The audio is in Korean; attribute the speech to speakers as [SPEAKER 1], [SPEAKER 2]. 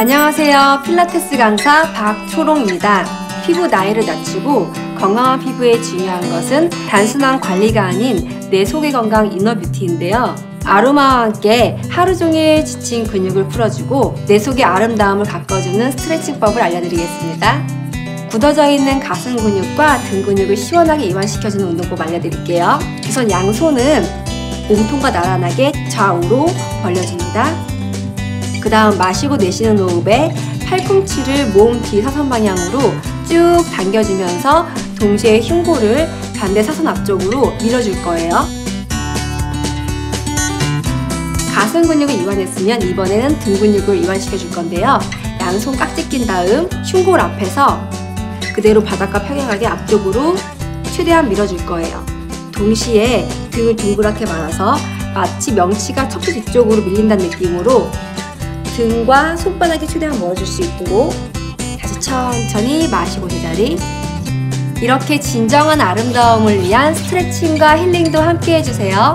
[SPEAKER 1] 안녕하세요. 필라테스 강사 박초롱입니다. 피부 나이를 낮추고 건강한 피부에 중요한 것은 단순한 관리가 아닌 내 속의 건강 이너 뷰티인데요. 아로마와 함께 하루 종일 지친 근육을 풀어주고 내 속의 아름다움을 가꿔주는 스트레칭법을 알려드리겠습니다. 굳어져 있는 가슴 근육과 등 근육을 시원하게 이완시켜주는 운동법 알려드릴게요. 우선 양손은 몸통과 나란하게 좌우로 벌려줍니다. 그 다음 마시고 내쉬는 호흡에 팔꿈치를 몸 뒤 사선 방향으로 쭉 당겨주면서 동시에 흉골을 반대 사선 앞쪽으로 밀어줄 거예요. 가슴 근육을 이완했으면 이번에는 등 근육을 이완시켜 줄 건데요. 양손 깍지 낀 다음 흉골 앞에서 그대로 바닥과 평행하게 앞쪽으로 최대한 밀어줄 거예요. 동시에 등을 둥그랗게 말아서 마치 명치가 척추 뒤쪽으로 밀린다는 느낌으로 등과 손바닥이 최대한 멀어질 수 있도록 다시 천천히 마시고 제자리 이렇게 진정한 아름다움을 위한 스트레칭과 힐링도 함께 해주세요.